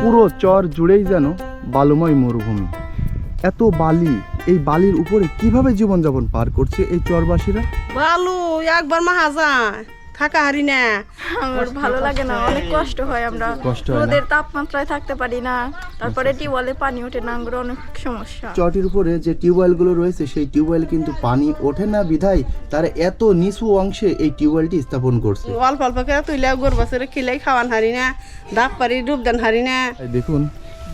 পুরো চর জুড়েই যেন বালুময় মরুভূমি। এত বালি এই বালির উপরে কীভাবে জীবনযাপন পার করছে এই চরবাসীরা? বালু একবার মাহা যায় থাকা হারি না। আমার ভালো লাগে না অনেক কষ্ট হয় আমরা। কষ্ট হয় না? রোদের তাপমাত্রায় থাকতে পারি না। তারপরে টিউবওয়েলে পানি ওঠে না আমার অনেক সমস্যা। চরটির উপরে যে টিউবওয়েলগুলো রয়েছে সেই টিউবওয়েল কিন্তু পানি ওঠে না বিধায় তারা এত নিচু অংশে এই টিউবওয়েলটি স্থাপন করছে। অল্প অল্প করে তুইলে গোর বছরে খিলাই খাওয়ান হারি না ডাক পারি ডুব দেন হারি না। দেখুন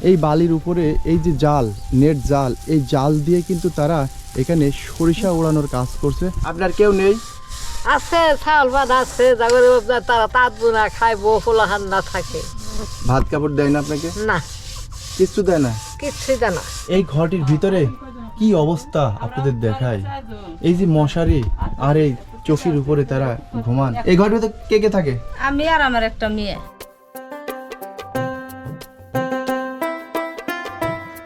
এই বালির উপরে এই যে জাল নেট জাল এই জাল দিয়ে কিন্তু তারা এখানে সরিষা ওড়ানোর কাজ করছে। আপনার কেউ নেই? আছে চাউল ভাত আছে জাগরে তারা তাঁত বোনা খায় বউ ফোলাহান না থাকে। ভাত কাপড় দেয় না আপনাকে? না। কিচ্ছু দেয় না। কিচ্ছুই জানা এই ঘরটির ভিতরে কি অবস্থা আপনাদের দেখায়? এই যে মশারি আর এই চোখের উপরে তারা ঘুমান। এই ঘরটিতে কে কে থাকে? আমি আর আমার একটা মেয়ে।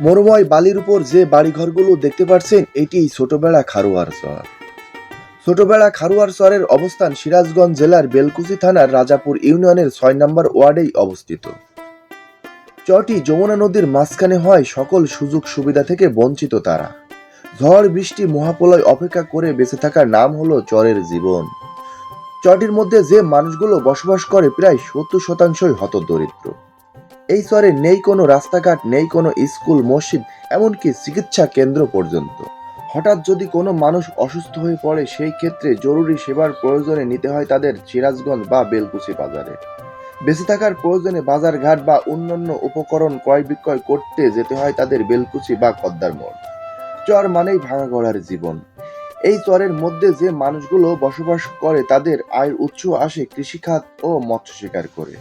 মরুময় বালির উপর যে বাড়িঘরগুলো দেখতে পাচ্ছেন এটি ছোটবেলা খারুয়ার চর ছোটবেলা খারুয়ার চরের অবস্থান সিরাজগঞ্জ জেলার বেলকুচি থানার রাজাপুর ইউনিয়নের ছয় নম্বর ওয়ার্ডেই অবস্থিত। চরটি যমুনা নদীর মাঝখানে হয় সকল সুযোগ সুবিধা থেকে বঞ্চিত তারা। ঝড়, বৃষ্টি, মহাপ্রলয় অপেক্ষা করে বেঁচে থাকার নাম হলো চরের জীবন। চরটির মধ্যে যে মানুষগুলো বসবাস করে প্রায় সত্তর শতাংশই হতদরিদ্র। এই চরে নেই কোনো রাস্তাঘাট, নেই কোনো স্কুল, মসজিদ, এমনকি চিকিৎসা কেন্দ্র পর্যন্ত। হঠাৎ যদি কোনো মানুষ অসুস্থ হয়ে পড়ে, সেই ক্ষেত্রে জরুরি সেবার প্রয়োজনে নিতে হয় তাদের সিরাজগঞ্জ বা বেলকুচি বাজারে। বেঁচে থাকার প্রয়োজনে বাজার ঘাট বা অন্যান্য উপকরণ ক্রয় বিক্রয় করতে যেতে হয় তাদের বেলকুচি বা কদ্দার মোড়। চর মানেই ভাঙা গড়ার জীবন। এই চরের মধ্যে যে মানুষগুলো বসবাস করে তাদের আয়ের উৎস আসে কৃষিখাত ও মৎস্য শিকার করে।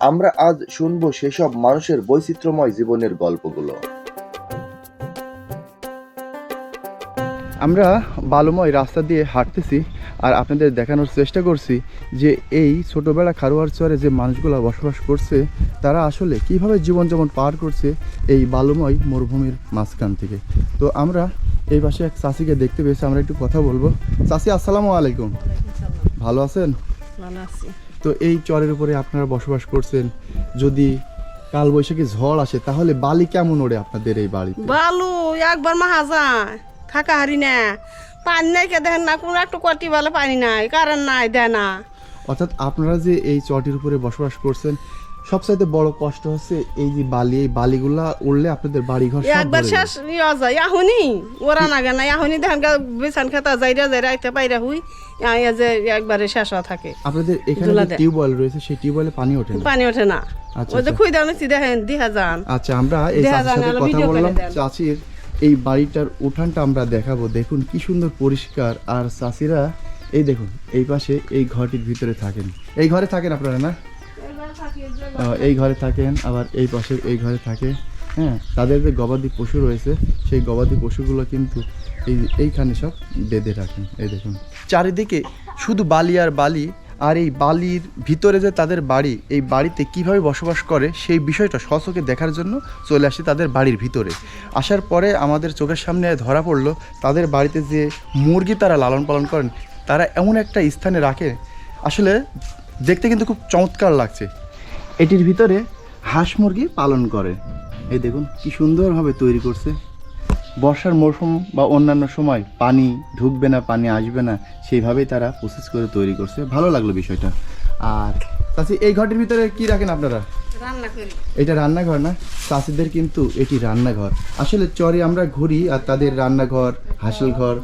আমরা আজ শুনব সেসব মানুষের বৈচিত্র্যময় জীবনের গল্পগুলো। আমরা বালুময় রাস্তা দিয়ে হাঁটতেছি আর আপনাদের দেখানোর চেষ্টা করছি যে এই ছোটোবেলা খারোয়ার চরে যে মানুষগুলো বসবাস করছে তারা আসলে কীভাবে জীবনযাপন পার করছে এই বালুময় মরুভূমির মাঝখান থেকে। তো আমরা এই পাশে এক চাষিকে দেখতে পেয়েছি আমরা একটু কথা বলব। চাষি আসসালামু আলাইকুম। ভালো আছেন? তো এই চরের উপরে আপনারা বসবাস করছেন যদি কাল বৈশাখী ঝড় আসে তাহলে বালি কেমন ওড়ে আপনাদের এই বাড়িতে? বালু একবার মাহা যায়। থাকা হারি না পানি নাই কে দেখেন না কোনো একটু কটি বলে পানি নাই কারণ নাই দেয় না। অর্থাৎ আপনারা যে এই চটির উপরে বসবাস করছেন সবচাইতে বড় কষ্ট হচ্ছে এই যে বালি এই বালিগুলা উড়লে আপনাদের বাড়িঘর সব একবার শেষ ইয়া যায় এখনই ওরা না এখনই দেখেন বিছান খেতা যাইরা যাইরা আইতে পাইরা হুই ইয়া যে একবারে শেষ থাকে। আপনাদের এখানে যে টিউবওয়েল রয়েছে সেই টিউবওয়েলে পানি ওঠে না? পানি ওঠে না। আচ্ছা, ওই যে। খুই দাও নিচ্ছি দেখেন দিহা যান। আচ্ছা আমরা এই না, সাথে কথা বললাম। চাচির এই বাড়িটার উঠানটা আমরা দেখাবো। দেখুন কি সুন্দর পরিষ্কার। আর চাষিরা এই দেখুন এই পাশে এই ঘরটির ভিতরে থাকেন। এই ঘরে থাকেন আপনারা না? এই ঘরে থাকেন আবার এই পাশে এই ঘরে থাকে। হ্যাঁ তাদের যে গবাদি পশু রয়েছে সেই গবাদি পশুগুলো কিন্তু এই এইখানে সব বেঁধে রাখেন। এই দেখুন। চারিদিকে শুধু বালি আর বালি আর এই বালির ভিতরে যে তাদের বাড়ি, এই বাড়িতে কীভাবে বসবাস করে সেই বিষয়টা সচকে দেখার জন্য চলে আসি তাদের বাড়ির ভিতরে। আসার পরে আমাদের চোখের সামনে ধরা পড়ল, তাদের বাড়িতে যে মুরগি তারা লালন পালন করেন, তারা এমন একটা স্থানে রাখে। আসলে দেখতে কিন্তু খুব চমৎকার লাগছে। এটির ভিতরে হাঁস মুরগি পালন করে। এই দেখুন, কি সুন্দরভাবে তৈরি করছে। বর্ষার মৌসুম বা অন্যান্য সময় পানি ঢুকবে না পানি আসবে না সেইভাবেই তারা প্রসেস করে তৈরি করছে। ভালো লাগল বিষয়টা। আর তাছাড়া এই ঘরটির ভিতরে কি রাখেন আপনারা? এটা রান্নাঘর না? চাষিদের কিন্তু এটি রান্নাঘর। আসলে চরে আমরা ঘুরি আর তাদের রান্নাঘর হাসিল ঘর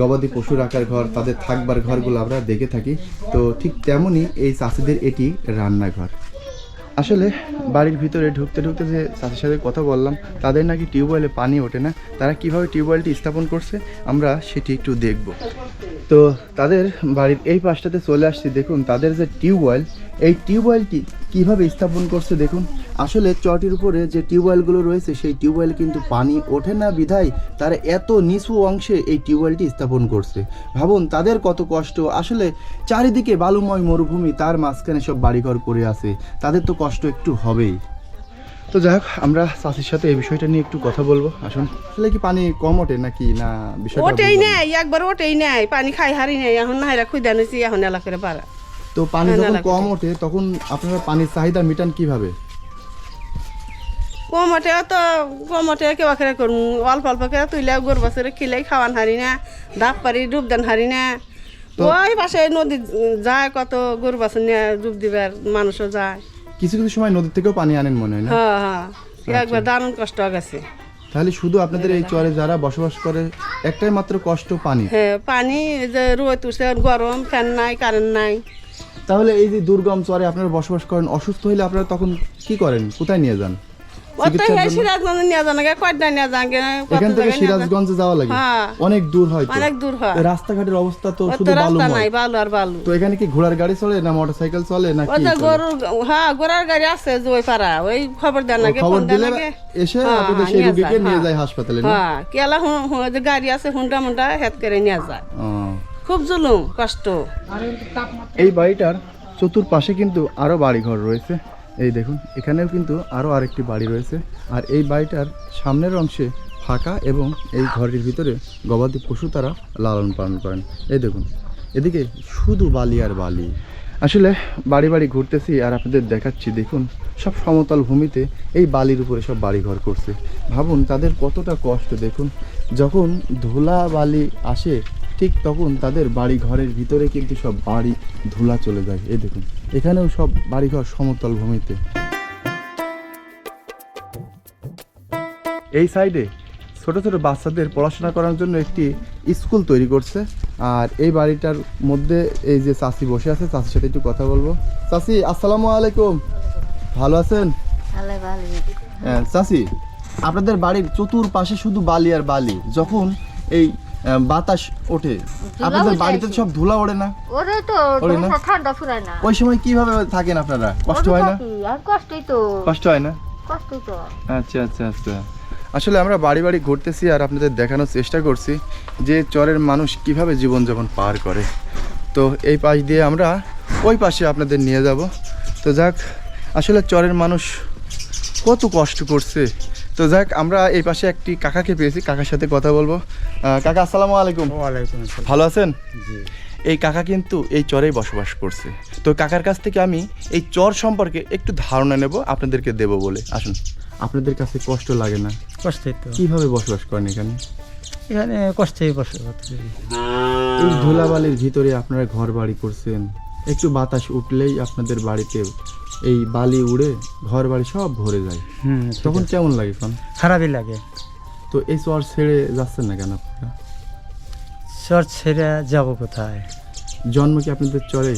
গবাদি পশু রাখার ঘর তাদের থাকবার ঘরগুলো আমরা দেখে থাকি। তো ঠিক তেমনই এই চাষিদের এটি রান্নাঘর। আসলে বাড়ির ভিতরে ঢুকতে ঢুকতে যে চাষির সাথে কথা বললাম, তাদের নাকি টিউবওয়েলে পানি ওঠে না। তারা কীভাবে টিউবওয়েলটি স্থাপন করছে, আমরা সেটি একটু দেখব। তো তাদের বাড়ির এই পাশটাতে চলে আসছি। দেখুন, তাদের যে টিউবওয়েল এই টিউবওয়েলটি কীভাবে স্থাপন করছে দেখুন। আসলে চটির উপরে যে টিউবওয়েলগুলো রয়েছে সেই টিউবওয়েল কিন্তু পানি ওঠে না বিধায় তারা এত নিচু অংশে এই টিউবওয়েলটি স্থাপন করছে। ভাবুন তাদের কত কষ্ট। আসলে চারিদিকে বালুময় মরুভূমি তার মাঝখানে সব বাড়িঘর করে আছে। তাদের তো কষ্ট একটু হবেই। তো যাই হোক আমরা চাষির সাথে এই বিষয়টা নিয়ে একটু কথা বলব। আসুন। আসলে কি পানি কম ওঠে নাকি না বিষয়টা ওটেই বুঝলাম নেই একবার ওটেই নেই। পানি খাই হারি নেই এখন না হাইরা খুই দেন এখন এলাকার করে পারা তো পানি যখন কম ওঠে তখন আপনারা পানির চাহিদা মিটান কীভাবে? কমটে তো কমটে কেবা খেলে করমু। অল্প অল্প করে তুইলে গরু বাছরে খিলে খাওয়ান হারি না ডাব পারি ডুব দেন হারি না। ওই পাশে নদী যায় কত গরু বাছর নিয়ে ডুব দিবার মানুষও যায়। কিছু কিছু সময় নদীর থেকেও পানি আনেন মনে হয় না? হ্যাঁ হ্যাঁ। একবার দারুণ কষ্ট গেছে। তাহলে শুধু আপনাদের এই চরে যারা বসবাস করে একটাই মাত্র কষ্ট পানি? হ্যাঁ পানি যে রোদ উঠছে গরম ফ্যান নাই কারেন্ট নাই। তাহলে এই যে দুর্গম চরে আপনারা বসবাস করেন অসুস্থ হইলে আপনারা তখন কি করেন? কোথায় নিয়ে যান? এখান থেকে জায়গায় নিয়ে যান। সিরাজগঞ্জে যাওয়া লাগে। হ্যাঁ। অনেক দূর হয় অনেক দূর হয়। রাস্তাঘাটের অবস্থা তো শুধু তো নাই বালু আর বালু। তো এখানে কি ঘোড়ার গাড়ি চলে না মোটরসাইকেল চলে না কি হ্যাঁ গোড়ার গাড়ি আছে ওই পাড়া ওই খবর দেন ও, খবর দিলে এসে হ্যাঁ, আপনাদের হ্যাঁ, সেই রোগীকে যায়, নিয়ে হ্যাঁ। যায় হাসপাতালে হ্যাঁ কেলা গাড়ি আছে হুন্ডা মুন্ডা হেত করে নিয়ে যায়। খুব জুলুম, কষ্ট। এই বাড়িটার চতুর্পাশে কিন্তু আরও বাড়ি ঘর রয়েছে। এই দেখুন, এখানেও কিন্তু আরও আরেকটি বাড়ি রয়েছে। আর এই বাড়িটার সামনের অংশে ফাঁকা এবং এই ঘরটির ভিতরে গবাদি পশু তারা লালন পালন করেন। এই দেখুন, এদিকে শুধু বালি আর বালি। আসলে বাড়ি বাড়ি ঘুরতেছি আর আপনাদের দেখাচ্ছি, দেখুন, সব সমতল ভূমিতে এই বালির উপরে সব বাড়ি ঘর করছে। ভাবুন, তাদের কতটা কষ্ট, দেখুন। যখন ধুলা বালি আসে ঠিক তখন তাদের বাড়ি ঘরের ভিতরে কিন্তু সব বাড়ি ধুলা চলে যায়। এই দেখুন এখানেও সব বাড়িঘর সমতল ভূমিতে। এই সাইডে ছোট ছোট বাচ্চাদের পড়াশোনা করার জন্য একটি স্কুল তৈরি করছে। আর এই বাড়িটার মধ্যে এই যে চাষি বসে আছে চাষির সাথে একটু কথা বলব। চাষি আসসালামু আলাইকুম। ভালো আছেন? হ্যাঁ চাষি আপনাদের বাড়ির চতুর্পাশে শুধু বালি আর বালি। যখন এই বাতাস ওঠে। আপনাদের বাড়িতে সব ধুলা ওড়ে না? ওরে তো? ঠান্ডা ফুরায় না। ওই সময় কীভাবে থাকেন আপনারা? কষ্ট হয় না? কষ্টই তো। কষ্ট হয় না? কষ্টই তো। আচ্ছা আচ্ছা আচ্ছা। আসলে আমরা বাড়ি বাড়ি ঘুরতেছি আর আপনাদের দেখানোর চেষ্টা করছি যে চরের মানুষ কীভাবে জীবনযাপন পার করে। তো এই পাশ দিয়ে আমরা ওই পাশে আপনাদের নিয়ে যাব। তো যাক আসলে চরের মানুষ কত কষ্ট করছে। তো যাক আমরা এই পাশে একটি কাকাকে পেয়েছি কাকার সাথে কথা বলব। কাকা আসসালামু আলাইকুম। ওয়ালাইকুম আসসালাম। ভালো আছেন? জি। এই কাকা কিন্তু এই চরেই বসবাস করছে। তো কাকার কাছ থেকে আমি এই চর সম্পর্কে একটু ধারণা নেব আপনাদেরকে দেব বলে। আসুন। আপনাদের কাছে কষ্ট লাগে না? কষ্টই তো। কীভাবে বসবাস করেন এখানে? এখানে কষ্টই বসে করতে এই ধুলাবালির ভিতরে আপনারা ঘর বাড়ি করছেন। একটু বাতাস উঠলেই আপনাদের বাড়িতে এই বালি উড়ে ঘর বাড়ি সব ভরে যায়। হুম তখন কেমন লাগে খারাপই লাগে। তো এই চর ছেড়ে যাচ্ছেন না কেন আপনারা? চর ছেড়ে যাব কোথায়? জন্ম কি আপনাদের চরে?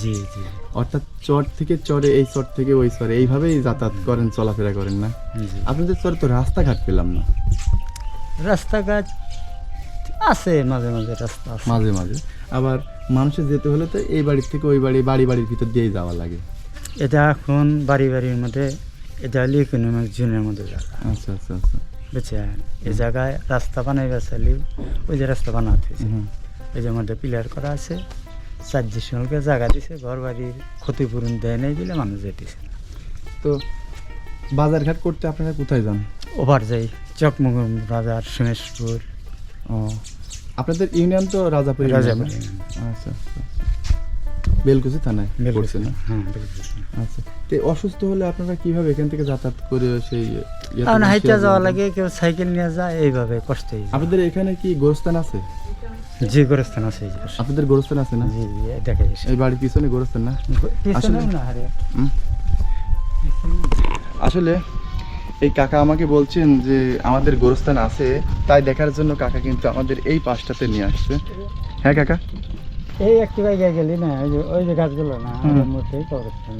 জি জি। অর্থাৎ চর থেকে চরে এই চর থেকে ওই চরে। এইভাবেই যাতায়াত করেন চলাফেরা করেন না? আপনাদের চরে তো রাস্তাঘাট পেলাম না। রাস্তাঘাট আছে মাঝে মাঝে রাস্তা মাঝে মাঝে। আবার মানুষের যেতে হলে তো এই বাড়ির থেকে ওই বাড়ি বাড়ি বাড়ির ভিতর দিয়েই যাওয়া লাগে। এটা এখন বাড়ি বাড়ির মধ্যে এটা হলে ইকোনমিক জোনের মধ্যে জায়গা। আচ্ছা আচ্ছা আচ্ছা। বুঝছেন? এই জায়গায় রাস্তা বানাই বেসালি ওই যে রাস্তা বানাতে। এই যে মধ্যে পিলার করা আছে চারজিশনকে জায়গা দিছে ঘর বাড়ির ক্ষতিপূরণ দেয় নাই বলে মানুষ যেতেছে তো বাজারঘাট করতে আপনারা কোথায় যান? ওভার যাই চকমগম রাজার সুমেশপুর। ও আপনাদের ইউনিয়ন তো রাজাপুর রাজাপুর আচ্ছা আচ্ছা। বেলকুচি থানায় পড়ছে না? হ্যাঁ আচ্ছা। তো অসুস্থ হলে আপনারা কীভাবে এখান থেকে যাতায়াত করে সেই কারণ হাইটা যাওয়া লাগে কেউ সাইকেল নিয়ে যায় এইভাবে কষ্টই আপনাদের এখানে কি গোরস্থান আছে? যে গোরস্থান আছে আপনাদের গোরস্থান আছে না? জি জি এই বাড়ির পিছনে গোরস্থান না? আসলে- না আসলে এই কাকা আমাকে বলছেন যে আমাদের গোরস্থান আছে তাই দেখার জন্য কাকা কিন্তু আমাদের এই পাশটাতে নিয়ে আসছে। হ্যাঁ কাকা? এই একটু জায়গায় গেলি না ওই যে ওই যে গাছগুলো না। ওর মধ্যেই কবরস্থান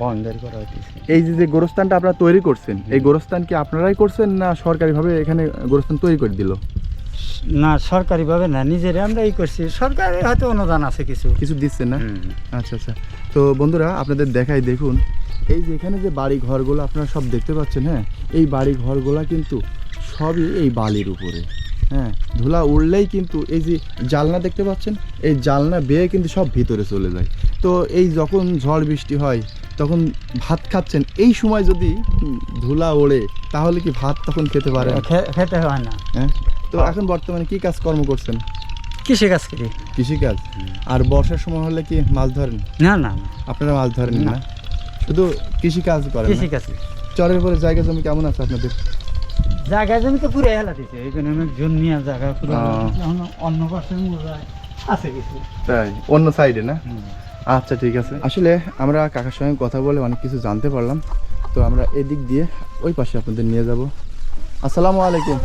বাউন্ডারি করা হইতেছে। এই যে যে গোরস্থানটা আপনারা তৈরি করছেন এই গোরস্থান কি আপনারাই করছেন না সরকারিভাবে এখানে গোরস্থান তৈরি করে দিল? না সরকারিভাবে না নিজেরা আমরা এই করছি। সরকারি হয়তো অনুদান আছে কিছু। কিছু দিচ্ছেন না? আচ্ছা আচ্ছা। তো বন্ধুরা আপনাদের দেখাই দেখুন এই যে এখানে যে বাড়ি ঘরগুলো আপনারা সব দেখতে পাচ্ছেন হ্যাঁ? এই বাড়ি ঘরগুলো কিন্তু সবই এই বালির উপরে। হ্যাঁ ধুলা উড়লেই কিন্তু এই যে জালনা দেখতে পাচ্ছেন এই জালনা বেয়ে কিন্তু সব ভিতরে চলে যায়। তো এই যখন ঝড় বৃষ্টি হয় তখন ভাত খাচ্ছেন এই সময় যদি ধুলা ওড়ে তাহলে কি ভাত তখন খেতে পারেন? খে- খেতে হয় না। হ্যাঁ তো এখন বর্তমানে কি কাজ কর্ম করছেন? কৃষিকাজ করি। কৃষিকাজ? আর বর্ষার সময় হলে কি মাছ ধরেন? না না আপনারা মাছ ধরেন না। শুধু কৃষিকাজ করেন কৃষি না? চরের পরে জায়গা জমি কেমন আছে আপনাদের? জায়গা জমি তো পুরো হেলা দিছে এখানে অনেক জন্মিয়া জায়গা পুরো অন্য পাশে আছে কিছু। তাই? অন্য সাইডে না? আচ্ছা ঠিক আছে। আসলে আমরা কাকার সঙ্গে কথা বলে অনেক কিছু জানতে পারলাম। তো আমরা এদিক দিয়ে ওই পাশে আপনাদের নিয়ে যাব। আসসালামু আলাইকুম।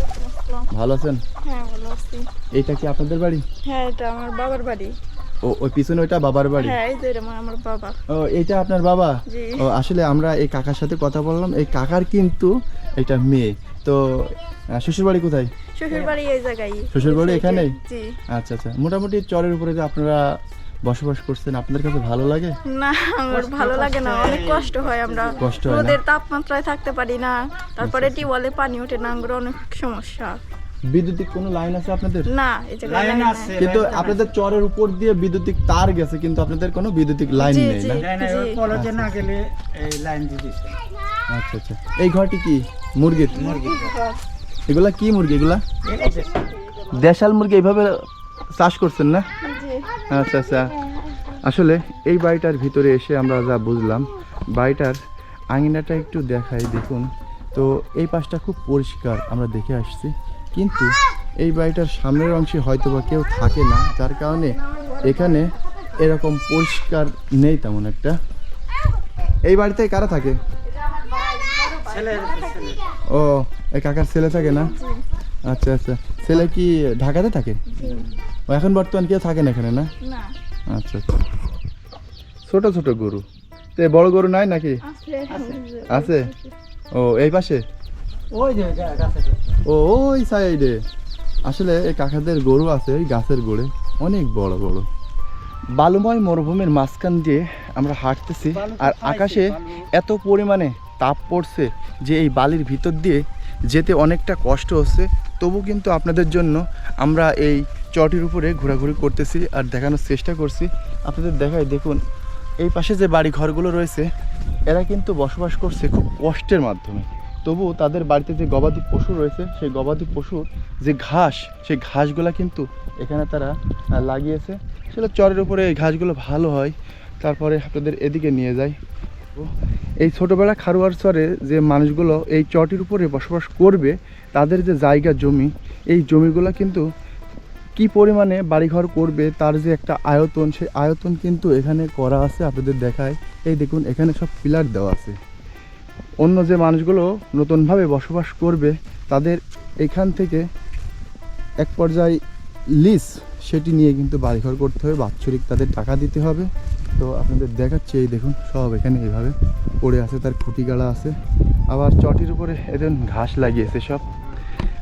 ভালো আছেন? হ্যাঁ ভালো আছি। এইটা কি আপনাদের বাড়ি? হ্যাঁ এটা আমার বাবার বাড়ি। ও ওই পিছনে ওইটা বাবার বাড়ি? হ্যাঁ এই যে এটা আমার- বাবা। ও এইটা আপনার বাবা? ও আসলে আমরা এই কাকার সাথে কথা বললাম। এই কাকার কিন্তু এটা মেয়ে। তো শ্বশুর বাড়ি কোথায়? শ্বশুর বাড়ি এই জায়গায়। শ্বশুর বাড়ি এখানেই? জি। আচ্ছা আচ্ছা। মোটামুটি চরের উপরে যে আপনারা বসবাস করছেন আপনাদের কাছে ভালো লাগে? না আমার ভালো লাগে না। অনেক কষ্ট হয় আমরা। কষ্ট হয় না? রোদের তাপমাত্রায় থাকতে পারি না। তারপরে টিউবওয়েলে পানি ওঠে না আমরা অনেক সমস্যা। বিদ্যুতিক কোনো লাইন আছে আপনাদের? না এই জায়গায় লাইন আছে কিন্তু আপনাদের চরের উপর দিয়ে বিদ্যুতিক তার গেছে কিন্তু আপনাদের কোনো বিদ্যুতিক লাইন নেই। না? লাইন না গেলে এই লাইন দিয়ে দিছে আচ্ছা আচ্ছা। এই ঘরটি কি? মুরগির এগুলা কি মুরগি এগুলা? দেশাল মুরগি, এইভাবে চাষ করছেন না? আচ্ছা আচ্ছা। আসলে এই বাড়িটার ভিতরে এসে আমরা যা বুঝলাম, বাড়িটার আঙিনাটা একটু দেখাই, দেখুন। তো এই পাশটা খুব পরিষ্কার, আমরা দেখে আসছি। কিন্তু এই বাড়িটার সামনের অংশে হয়তো বা কেউ থাকে না, যার কারণে এখানে এরকম পরিষ্কার নেই তেমন একটা। এই বাড়িতে কারা থাকে? ও এই কাকার ছেলে থাকে না? আচ্ছা আচ্ছা। ছেলে কি ঢাকাতে থাকে? ও এখন বর্তমান কেউ থাকে না এখানে না? না। আচ্ছা আচ্ছা। ছোট ছোট গরু। তো বড় গরু নাই নাকি? আছে। ও এই পাশে? ওই যে ও ওই সাইডে। আসলে এই কাকাদের গরু আছে ওই গাছের গোড়ে। অনেক বড় বড় বালুময় মরুভূমির মাঝখান দিয়ে আমরা হাঁটতেছি আর আকাশে এত পরিমাণে তাপ পড়ছে যে এই বালির ভিতর দিয়ে যেতে অনেকটা কষ্ট হচ্ছে, তবু কিন্তু আপনাদের জন্য আমরা এই চটির উপরে ঘোরাঘুরি করতেছি আর দেখানোর চেষ্টা করছি। আপনাদের দেখাই, দেখুন, এই পাশে যে বাড়ি ঘরগুলো রয়েছে, এরা কিন্তু বসবাস করছে খুব কষ্টের মাধ্যমে। তবু তাদের বাড়িতে যে গবাদি পশু রয়েছে, সেই গবাদি পশুর যে ঘাস, সেই ঘাসগুলো কিন্তু এখানে তারা লাগিয়েছে। সেটা চরের উপরে এই ঘাসগুলো ভালো হয়, তারপরে আপনাদের এদিকে নিয়ে যায় এই ছোটোবেলা খারুয়ার চরে যে মানুষগুলো এই চটির উপরে বসবাস করবে, তাদের যে জায়গা জমি, এই জমিগুলো কিন্তু কি পরিমাণে বাড়িঘর করবে, তার যে একটা আয়তন, সেই আয়তন কিন্তু এখানে করা আছে আপনাদের দেখায়। এই দেখুন, এখানে সব পিলার দেওয়া আছে। অন্য যে মানুষগুলো নতুনভাবে বসবাস করবে, তাদের এখান থেকে এক পর্যায়ে লিস সেটি নিয়ে কিন্তু বাড়িঘর করতে হবে, বাৎসরিক তাদের টাকা দিতে হবে। তো আপনাদের দেখাচ্ছি, এই দেখুন, সব এখানে এইভাবে পড়ে আছে, তার খুঁটি গাড়া আছে। আবার চটির উপরে এদের ঘাস লাগিয়েছে সব।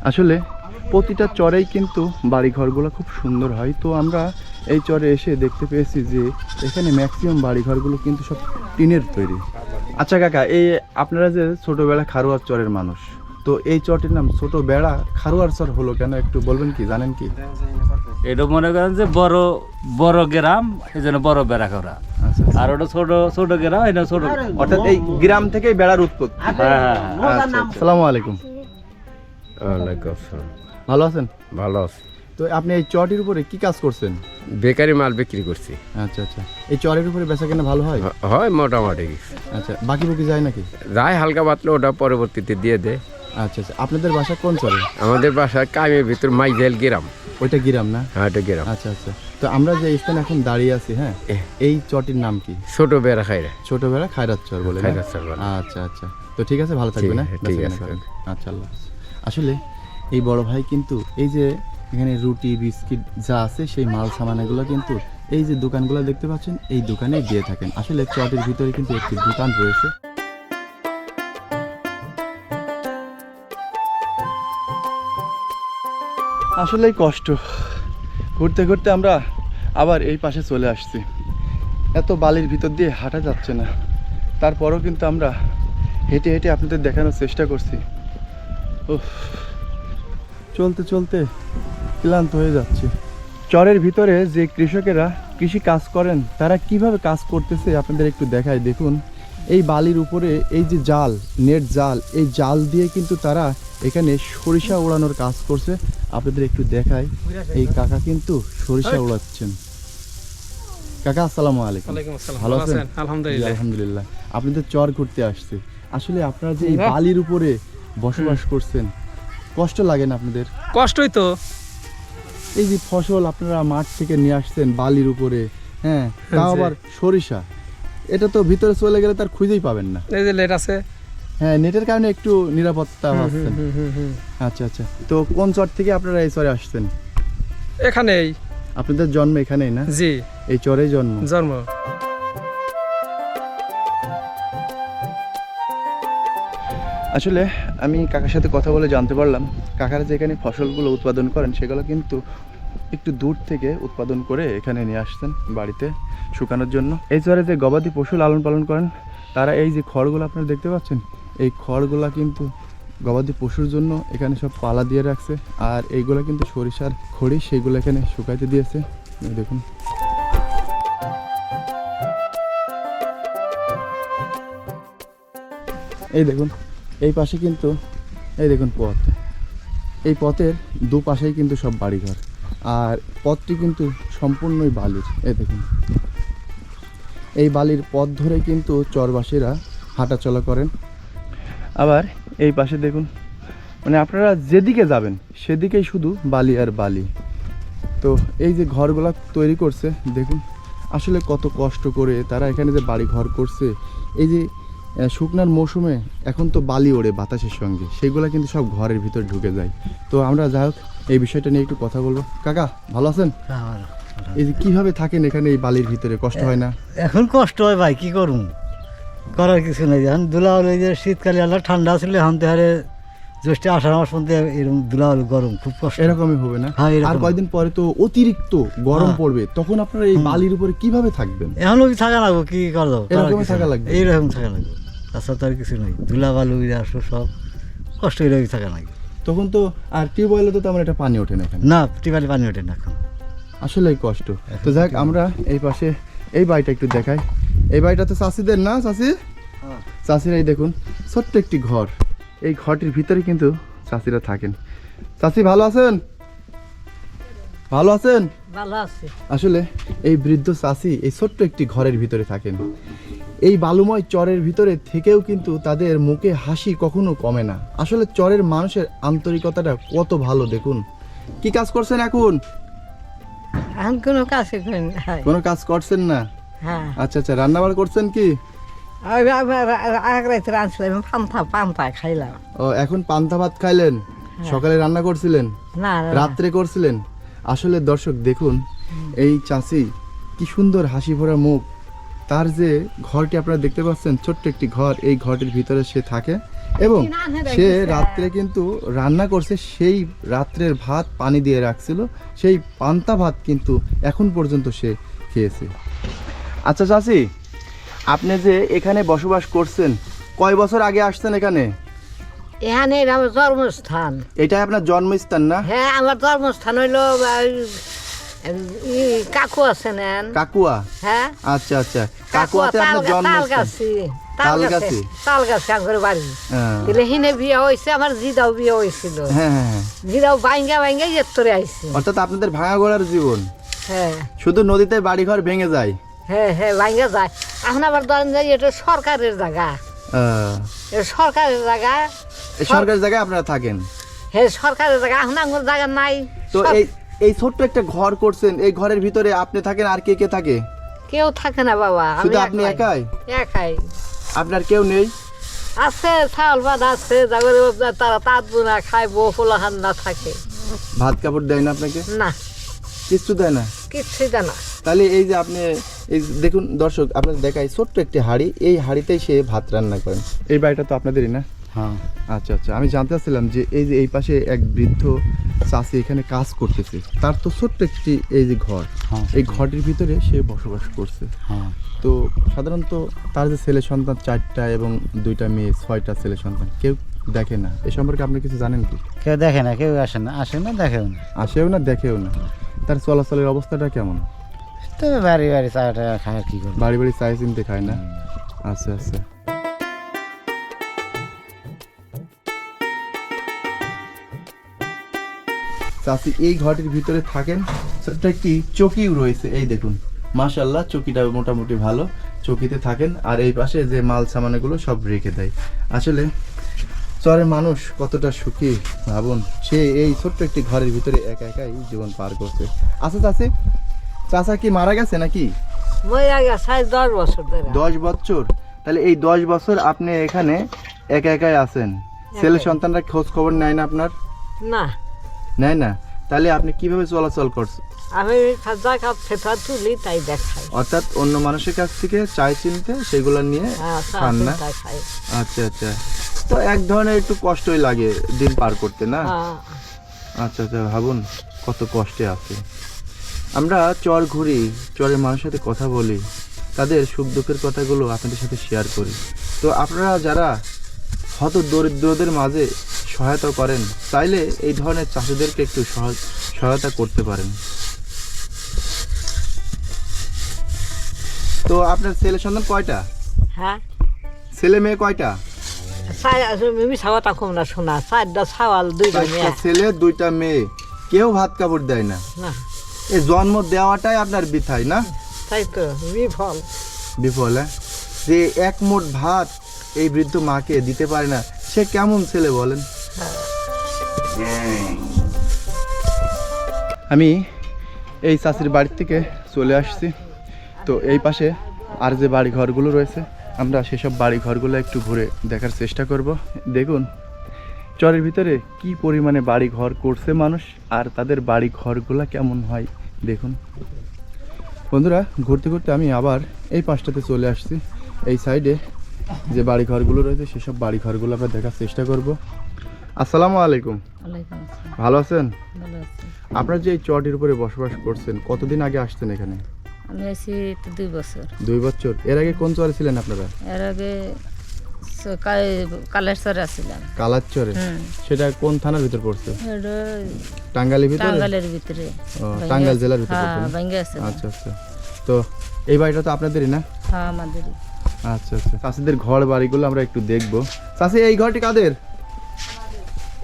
আসলে প্রতিটা চরেই কিন্তু বাড়িঘরগুলো খুব সুন্দর হয়। তো আমরা এই চরে এসে দেখতে পেয়েছি যে এখানে ম্যাক্সিমাম বাড়িঘরগুলো কিন্তু সব টিনের তৈরি। আচ্ছা কাকা, এই আপনারা যে ছোটবেলা খারোয়ার চরের মানুষ তো এই চরটির নাম ছোট বেড়া খারুয়ার চর হলো কেন একটু বলবেন কি জানেন কি? এটা মনে করেন যে বড় বড় গ্রাম এই জন্য বড় বেড়া করা আচ্ছা আর ওটা ছোট ছোট গ্রাম এটা ছোট অর্থাৎ এই গ্রাম থেকেই বেড়ার উৎপত্তি। হ্যাঁ হ্যাঁ হ্যাঁ। আচ্ছা আলাইকুম। ভালো আছেন? ভালো আছে। তো আপনি এই চটির উপরে কি কাজ করছেন? বেকারি মাল বিক্রি করছি। আচ্ছা আচ্ছা। এই চরের উপরে বেচা কেনা ভালো হয়? হয় মোটামুটি। আচ্ছা বাকি বুকি যায় নাকি? যাই হালকা পাতলা ওটা পরবর্তীতে দিয়ে দে আচ্ছা আচ্ছা। আপনাদের বাসা কোন চরে? আমাদের বাসার কামের ভিতর মাইজেল গ্রাম। ওইটা গ্রাম না? হ্যাঁ ওটা গ্রাম। আচ্ছা আচ্ছা। তো আমরা যে স্থানে এখন দাঁড়িয়ে আছি হ্যাঁ এই চটির নাম কি? ছোট বেড়া খাইরা। ছোটবেলা খায়রাত চর বলে না? খায়রাত চর বলে। আচ্ছা আচ্ছা। তো ঠিক আছে ভালো থাকবেন ঠিক- হ্যাঁ? ঠিক আছে। আচ্ছা আল্লাহ আসলে এই বড় ভাই কিন্তু এই যে এখানে রুটি বিস্কিট যা আছে সেই মাল সামানাগুলো কিন্তু এই যে দোকানগুলো দেখতে পাচ্ছেন এই দোকানে দিয়ে থাকেন। আসলে চটের ভিতরে কিন্তু একটি দোকান রয়েছে। আসলেই কষ্ট। ঘুরতে ঘুরতে আমরা আবার এই পাশে চলে আসছি। এত বালির ভিতর দিয়ে হাঁটা যাচ্ছে না। তারপরও কিন্তু আমরা হেঁটে হেঁটে আপনাদের দেখানোর চেষ্টা করছি। ও চলতে চলতে ক্লান্ত হয়ে যাচ্ছে। চরের ভিতরে যে কৃষকেরা কৃষি কাজ করেন, তারা কীভাবে কাজ করতেছে আপনাদের একটু দেখায় দেখুন, এই বালির উপরে এই যে জাল, নেট জাল, এই জাল দিয়ে কিন্তু তারা এখানে সরিষা ওড়ানোর কাজ করছে। আপনাদের একটু দেখায় এই কাকা কিন্তু সরিষা ওড়াচ্ছেন। কাকা আসসালামু আলাইকুম। ভালো আছেন? জি, আলহামদুলিল্লাহ। আপনাদের চর ঘুরতে আসছে। আসলে আপনারা যে এই বালির উপরে বসবাস করছেন কষ্ট লাগে না আপনাদের? কষ্টই তো। এই যে ফসল আপনারা মাঠ থেকে নিয়ে আসছেন বালির উপরে হ্যাঁ তাও আবার সরিষা এটা তো ভিতরে চলে গেলে তার খুঁজেই পাবেন না। এই যে লেট আছে। হ্যাঁ নেটের কারণে একটু নিরাপত্তা পাচ্ছেন আচ্ছা আচ্ছা। তো কোন চর থেকে আপনারা এই চরে আসছেন? এখানেই। আপনাদের জন্ম এখানেই না? জি। এই চরেই জন্ম? জন্ম। আসলে আমি কাকার সাথে কথা বলে জানতে পারলাম কাকারা যে এখানে ফসলগুলো উৎপাদন করেন সেগুলো কিন্তু একটু দূর থেকে উৎপাদন করে এখানে নিয়ে আসতেন বাড়িতে শুকানোর জন্য। এই চরে যে গবাদি পশু লালন পালন করেন তারা এই যে খড়গুলো আপনারা দেখতে পাচ্ছেন এই খড়গুলো কিন্তু গবাদি পশুর জন্য এখানে সব পালা দিয়ে রাখছে। আর এইগুলো কিন্তু সরিষার খড়ি সেইগুলো এখানে শুকাইতে দিয়েছে। দেখুন। এই দেখুন, এই পাশে কিন্তু, এই দেখুন পথ। এই পথের দুপাশেই কিন্তু সব বাড়িঘর। আর পথটি কিন্তু সম্পূর্ণই বালির। এই দেখুন। এই বালির পথ ধরে কিন্তু চরবাসীরা হাঁটাচলা করেন। আবার এই পাশে দেখুন মানে আপনারা যেদিকে যাবেন সেদিকেই শুধু বালি আর বালি। তো এই যে ঘরগুলা তৈরি করছে দেখুন আসলে কত কষ্ট করে তারা এখানে যে বাড়ি ঘর করছে। এই যে শুকনার মৌসুমে এখন তো বালি ওড়ে বাতাসের সঙ্গে সেগুলো কিন্তু সব ঘরের ভিতর ঢুকে যায়। তো আমরা যাই হোক এই বিষয়টা নিয়ে একটু কথা বলব। কাকা ভালো আছেন? এই যে কীভাবে থাকেন এখানে এই বালির ভিতরে? কষ্ট হয় না? এখন কষ্ট হয় ভাই কি করুম করার কিছু নেই। এখন দুলা হলে যে শীতকালে আল্লাহ ঠান্ডা ছিল এখন তো হারে জ্যৈষ্ঠ আষাঢ় মাস মধ্যে এরকম দুলা হলে গরম খুব কষ্ট। এরকমই হবে না? হ্যাঁ, আর কয়দিন পরে তো অতিরিক্ত গরম হ্যাঁ। পড়বে। তখন আপনারা এই বালির উপরে কীভাবে থাকবেন? এখনও কি থাকা লাগবো? কি করা যাব? এরকমই থাকা লাগবে? এইরকম থাকা লাগবে। তাছাড়া তো আর কিছু নেই। ধুলা বালু আসো সব কষ্ট এরকমই থাকা লাগবে তখন তো আর টিউবওয়েলে তো তেমন একটা পানি ওঠে না এখানে? না টিপালি পানি ওঠে না এখন। আসলেই কষ্ট। তো যাক আমরা এই পাশে এই বাড়িটা একটু দেখাই। এই বাড়িটা তো চাষিদের না চাষি? চাষিরা এই দেখুন ছোট্ট একটি ঘর। এই ঘরটির ভিতরে কিন্তু চাষিরা থাকেন। চাষি ভালো আছেন? ভালো আছেন? ভালো আছে। আসলে এই বৃদ্ধ চাষি এই ছোট্ট একটি ঘরের ভিতরে থাকেন। এই বালুময় চরের ভিতরে থেকেও কিন্তু তাদের মুখে হাসি কখনো কমে না। আসলে চরের মানুষের আন্তরিকতাটা কত ভালো দেখুন। কি কাজ করছেন এখন? এখন কোনো কাছে কোনো কাজ করছেন না? হ্যাঁ। আচ্ছা আচ্ছা রান্নাবাড়া করছেন কি? খাইলাম। ও এখন পান্তা ভাত খাইলেন? সকালে রান্না করছিলেন? না রাত্রে করছিলেন? আসলে দর্শক দেখুন এই চাষি কি সুন্দর হাসি ভরা মুখ। তার যে ঘরটি আপনারা দেখতে পাচ্ছেন ছোট্ট একটি ঘর এই ঘরটির ভিতরে সে থাকে এবং সে রাত্রে কিন্তু রান্না করছে সেই রাত্রের ভাত পানি দিয়ে রাখছিল সেই পান্তা ভাত কিন্তু এখন পর্যন্ত সে খেয়েছে। আচ্ছা চাষি আপনি যে এখানে বসবাস করছেন কয় বছর আগে আসছেন এখানে? এখানে আমার জন্মস্থান। এটাই আপনার জন্মস্থান না? হ্যাঁ আমার জন্মস্থান হইল ই কাকু আছে নেন কাকুয়া? হ্যাঁ। আচ্ছা আচ্ছা। কাকুয়াতে আপনার জন্মস্থান। তালগাছি। তালগাছি? তালগাছি। আমার বাড়ি। হ্যাঁ। তাহলে হিনে বিয়ে হয়েছে আমার জিদাও বিয়ে হয়েছিল হ্যাঁ হ্যাঁ হ্যাঁ। জিদাও বাইঙ্গা বাইঙ্গা ইয়ে আইছে। অর্থাৎ আপনাদের ভাঙা গড়ার জীবন। হ্যাঁ। শুধু নদীতে বাড়িঘর ভেঙে যায়। হ্যাঁ হ্যাঁ বাইঙ্গা যায়। এখন আবার ধরেন যে এটা সরকারের জায়গা। এটা সরকারের জায়গা এই সরকারি জায়গায় আপনারা থাকেন? হ্যাঁ সরকারের জায়গা এখন আমার জায়গা নাই। তো এই এই ছোট্ট একটা ঘর করছেন এই ঘরের ভিতরে আপনি থাকেন আর কে কে থাকে? কেউ থাকে না বাবা শুধু আপনি একাই? একাই। আপনার কেউ নেই? আছে চাউল ভাত আছে জাগরে তারা তাঁত বোনা খায় বউ ফোলাহান না থাকে। ভাত কাপড় দেয় না আপনাকে? না। কিছু দেয় না? কিচ্ছুই দেয় না তাহলে এই যে আপনি এই দেখুন দর্শক আপনাদের দেখাই ছোট্ট একটি হাঁড়ি। এই হাঁড়িতেই সে ভাত রান্না করেন। এই বাড়িটা তো আপনাদেরই না? হ্যাঁ। আচ্ছা আচ্ছা আমি জানতে চাচ্ছিলাম যে এই যে এই পাশে এক বৃদ্ধ চাষি এখানে কাজ করতেছে। তার তো ছোট্ট একটি এই যে ঘর। হ্যাঁ। এই ঘরটির ভিতরে সে বসবাস করছে। হ্যাঁ। তো সাধারণত তার যে ছেলে সন্তান চারটা এবং দুইটা মেয়ে ছয়টা ছেলে সন্তান কেউ দেখে না। এ সম্পর্কে আপনি কিছু জানেন কি? কেউ দেখে না কেউ আসে না আসে না দেখেও না। আসেও না দেখেও না। তার চলাচলের অবস্থাটা কেমন? তবে বাড়ি বাড়ি খায় আর কি করব? বাড়ি বাড়ি চাই চিনতে খায় না? আচ্ছা আচ্ছা। চাষি এই ঘরটির ভিতরে থাকেন ছোট্ট একটি চকিও রয়েছে এই দেখুন। মাশাল্লাহ চকিটা মোটামুটি ভালো। চকিতে থাকেন আর এই পাশে যে মাল সামানগুলো সব রেখে দেয়। আসলে চরের মানুষ কতটা সুখী ভাবুন? সে এই ছোট্ট একটি ঘরের ভিতরে একা একাই জীবন পার করছে। আচ্ছা চাষি চাষা কি মারা গেছে নাকি? দশ বছর দশ বছর? তাহলে এই দশ বছর আপনি এখানে একা একাই আছেন? ছেলে সন্তানরা খোঁজ খবর নেয় না আপনার? না। নেয় না? তাহলে আপনি কীভাবে চলাচল করছেন আমি যা কাপ ফেফা তুলি তাই দেখাই। অর্থাৎ অন্য মানুষের কাছ থেকে চাই চিনতে সেগুলো নিয়ে হ্যাঁ খান না? আচ্ছা আচ্ছা। তো এক ধরনের একটু কষ্টই লাগে দিন পার করতে না? হ্যাঁ। আচ্ছা আচ্ছা ভাবুন কত কষ্টে আছে। আমরা চর ঘুরি চরের মানুষের সাথে কথা বলি তাদের সুখ দুঃখের কথাগুলো আপনাদের সাথে শেয়ার করি। তো আপনারা যারা হত দরিদ্রদের মাঝে সহায়তা করেন চাইলে এই ধরনের চাষিদেরকে একটু সহায়- সহায়তা করতে পারেন। তো আপনার ছেলে সন্তান কয়টা? হ্যাঁ। ছেলে মেয়ে কয়টা? কম না শোনা চারটা ছাওয়াল দুইটা ছেলে দুইটা মেয়ে কেউ ভাত কাপড় দেয় না। না। এই জন্ম দেওয়াটাই আপনার বিথাই না? তাই তো বিফল। বিফল হ্যাঁ? যে এক মোট ভাত এই বৃদ্ধ মাকে দিতে পারে না সে কেমন ছেলে বলেন? আমি এই চাষির বাড়ি থেকে চলে আসছি। তো এই পাশে আর যে বাড়ি ঘরগুলো রয়েছে আমরা সেসব বাড়ি ঘরগুলো একটু ঘুরে দেখার চেষ্টা করব। দেখুন চরের ভিতরে কি পরিমাণে বাড়ি ঘর করছে মানুষ আর তাদের বাড়ি ঘরগুলো কেমন হয় দেখুন। বন্ধুরা ঘুরতে ঘুরতে আমি আবার এই পাশটাতে চলে আসছি। এই সাইডে যে বাড়ি ঘরগুলো রয়েছে সেসব বাড়ি ঘরগুলো আমরা দেখার চেষ্টা করব। আসসালামু আলাইকুম। ভালো আছেন? আপনারা যে এই চটির উপরে বসবাস করছেন কতদিন আগে আসছেন এখানে? আমি আছি তো দুই বছর। দুই বছর। এর আগে কোন চরে ছিলেন আপনারা? এর আগে আসছিলাম কালারচরে সেটা কোন থানার ভিতর পড়ছে? টাঙ্গালের ভিতরে? টাঙ্গালের ভিতরে। ও, টাঙ্গাইল জেলার ভিতরে হ্যাঁ আচ্ছা আচ্ছা। তো এই বাড়িটা তো আপনাদেরই না? হ্যাঁ আমাদেরই। আচ্ছা আচ্ছা। চাষিদের ঘর বাড়িগুলো আমরা একটু দেখব। চাষি এই ঘরটি কাদের?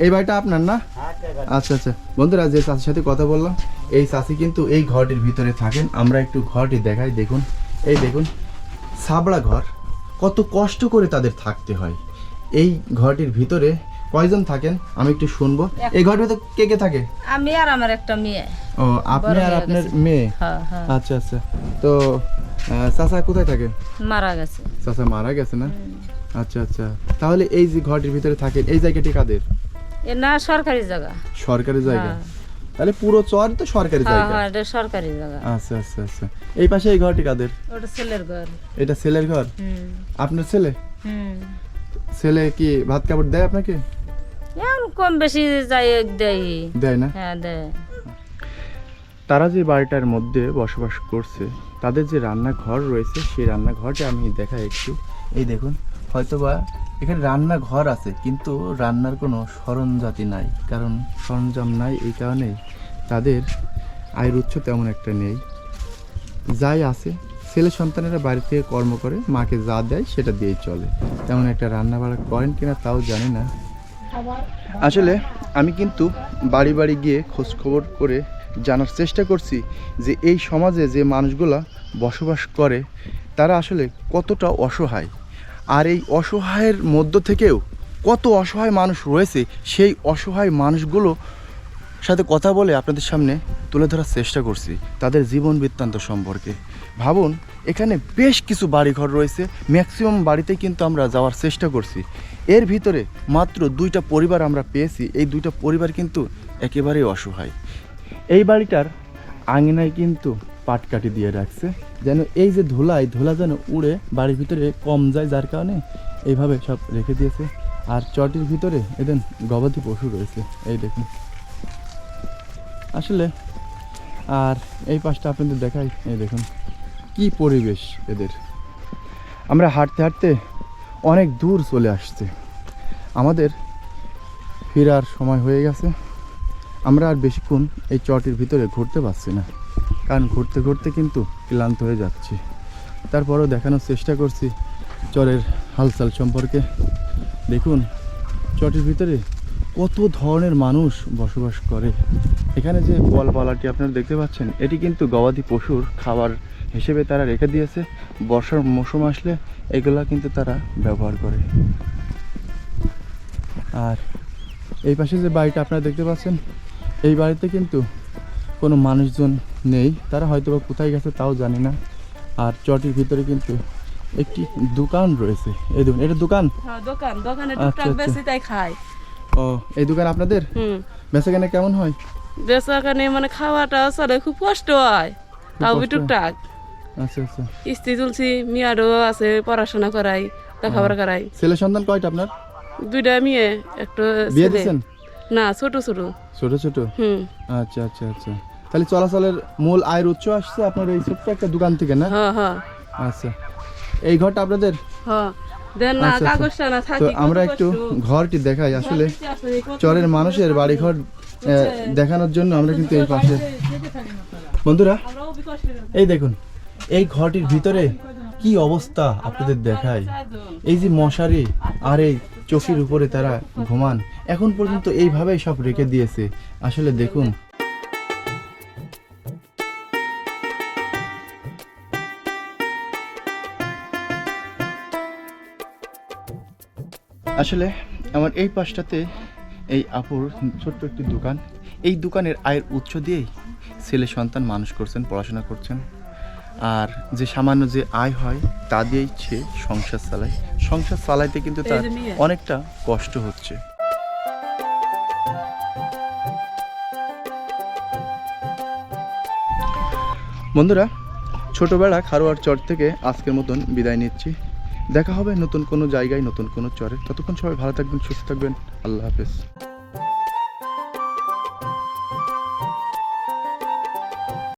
এই বাড়িটা আপনার না? আচ্ছা আচ্ছা। বন্ধুরা যে চাষির সাথে কথা বললাম এই চাষি কিন্তু এই ঘরটির ভিতরে থাকেন। আমরা একটু ঘরটি দেখাই দেখুন। এই দেখুন সাবড়া ঘর। কত কষ্ট করে তাদের থাকতে হয়। এই ঘরটির ভিতরে কয়জন থাকেন? আমি একটু শুনব। এই ঘরের ভিতরে কে কে থাকে? আমি আর আমার একটা মেয়ে। ও আপনি আর আপনার মেয়ে? হ্যাঁ হ্যাঁ। আচ্ছা আচ্ছা। তো চাচা কোথায় থাকে? মারা গেছে। চাচা মারা গেছে না? আচ্ছা আচ্ছা। তাহলে এই যে ঘরটির ভিতরে থাকেন এই জায়গাটি কাদের? এ না সরকারি জায়গা। সরকারি জায়গা। হ্যাঁ। তাহলে পুরো চর তো সরকারি হ্যাঁ জায়গা। হ্যাঁ এটা সরকারি জায়গা। আচ্ছা আচ্ছা আচ্ছা। এই পাশে এই ঘরটি কাদের? ওটা ছেলের ঘর। এটা ছেলের ঘর? হুম। আপনার ছেলে? হুম। ছেলে কি ভাত কাপড় দেয় আপনাকে? এখন কম বেশি যাই দেয় দেয় না? হ্যাঁ দেয়। তারা যে বাড়িটার মধ্যে বসবাস করছে তাদের যে রান্নাঘর রয়েছে সেই রান্নাঘরটা আমি দেখাই একটু। এই দেখুন হয়তোবা এখানে রান্নাঘর আছে কিন্তু রান্নার কোনো সরঞ্জাতি নাই কারণ সরঞ্জাম নাই এই কারণেই। তাদের আয়ের উৎস তেমন একটা নেই। যাই আছে, ছেলে সন্তানেরা বাড়ি থেকে কর্ম করে, মাকে যা দেয় সেটা দিয়েই চলে। তেমন একটা রান্না বাড়া করেন কিনা তাও জানি না। আসলে আমি কিন্তু বাড়ি বাড়ি গিয়ে খোঁজ খবর করে জানার চেষ্টা করছি যে এই সমাজে যে মানুষগুলা বসবাস করে, তারা আসলে কতটা অসহায়। আর এই অসহায়ের মধ্য থেকেও কত অসহায় মানুষ রয়েছে, সেই অসহায় মানুষগুলো সাথে কথা বলে আপনাদের সামনে তুলে ধরার চেষ্টা করছি তাদের জীবন বৃত্তান্ত সম্পর্কে। ভাবুন, এখানে বেশ কিছু বাড়িঘর রয়েছে, ম্যাক্সিমাম বাড়িতে কিন্তু আমরা যাওয়ার চেষ্টা করছি। এর ভিতরে মাত্র দুইটা পরিবার আমরা পেয়েছি, এই দুইটা পরিবার কিন্তু একেবারেই অসহায়। এই বাড়িটার আঙিনায় কিন্তু পাটকাঠি দিয়ে রাখছে, যেন এই যে ধুলা এই ধুলা যেন উড়ে বাড়ির ভিতরে কম যায়, যার কারণে এইভাবে সব রেখে দিয়েছে। আর চটির ভিতরে এদের গবাদি পশু রয়েছে, এই দেখুন। আসলে, আর এই পাশটা আপনাদের দেখাই, এই দেখুন। কি পরিবেশ এদের। আমরা হাঁটতে হাঁটতে অনেক দূর চলে আসছে। আমাদের ফেরার সময় হয়ে গেছে। আমরা আর বেশিক্ষণ এই চটির ভিতরে ঘুরতে পারছি না। কারণ ঘুরতে ঘুরতে কিন্তু ক্লান্ত হয়ে যাচ্ছি। তারপরেও দেখানোর চেষ্টা করছি চরের হালচাল সম্পর্কে। দেখুন চটির ভিতরে কত ধরনের মানুষ বসবাস করে? এখানে যে বলপালাটি আপনারা দেখতে পাচ্ছেন এটি কিন্তু গবাদি পশুর খাবার হিসেবে তারা রেখে দিয়েছে। বর্ষার মৌসুম আসলে এগুলা কিন্তু তারা ব্যবহার করে। আর এই পাশে যে বাড়িটা আপনারা দেখতে পাচ্ছেন এই বাড়িতে কিন্তু কোনো মানুষজন নেই। তারা হয়তো বা কোথায় গেছে তাও জানি না। আর চটির ভিতরে কিন্তু একটি দোকান রয়েছে। এই দেখুন এটা দোকান? হ্যাঁ দোকান। দোকানে আচ্ছা, টুকটাক আচ্ছা। বেশি তাই খায়। ও এই দোকান আপনাদের? হুম। বেচাকেনা কেমন হয়? বেচাকানে মানে খাওয়াটা চলে খুব কষ্ট হয়। তাও টুকটাক আচ্ছা আচ্ছা। স্ত্রী তুলছি মেয়ারও আছে পড়াশোনা করাই লেখাপড়া করাই। ছেলে সন্তান কয়টা আপনার? দুইটা মেয়ে একটা বিয়ে। দিয়েছেন? না ছোট ছোট। ছোট ছোট? হুম। আচ্ছা আচ্ছা আচ্ছা। তাহলে চলাচলের মূল আয়ের উৎস আসছে আপনার এই ছোট্ট একটা দোকান থেকে না? হ্যাঁ হ্যাঁ। আচ্ছা। এই ঘরটা আপনাদের? হ্যাঁ। আচ্ছা, আচ্ছা। তো আমরা একটু ঘরটি দেখাই। আসলে চরের মানুষের বাড়িঘর আহ, দেখানোর জন্য আমরা কিন্তু এই পাশে বন্ধুরা এই দেখুন এই ঘরটির ভিতরে কি অবস্থা আপনাদের দেখায় এই যে মশারি আর এই চোখের উপরে তারা ঘুমান। এখন পর্যন্ত এইভাবেই সব রেখে দিয়েছে। আসলে দেখুন আসলে আমার এই পাশটাতে এই আপুর ছোট্ট একটি দোকান। এই দোকানের আয়ের উৎস দিয়েই ছেলে সন্তান মানুষ করছেন পড়াশোনা করছেন। আর যে সামান্য যে আয় হয় তা দিয়েই সে সংসার চালায়। সংসার চালাইতে কিন্তু তার। অনেকটা কষ্ট হচ্ছে। বন্ধুরা ছোটবেলা খারোয়ার চর থেকে আজকের মতন বিদায় নিচ্ছি। দেখা হবে নতুন কোনো জায়গায়, নতুন কোনো চরে। ততক্ষণ সবাই ভালো থাকবেন, সুস্থ থাকবেন। আল্লাহ হাফেজ।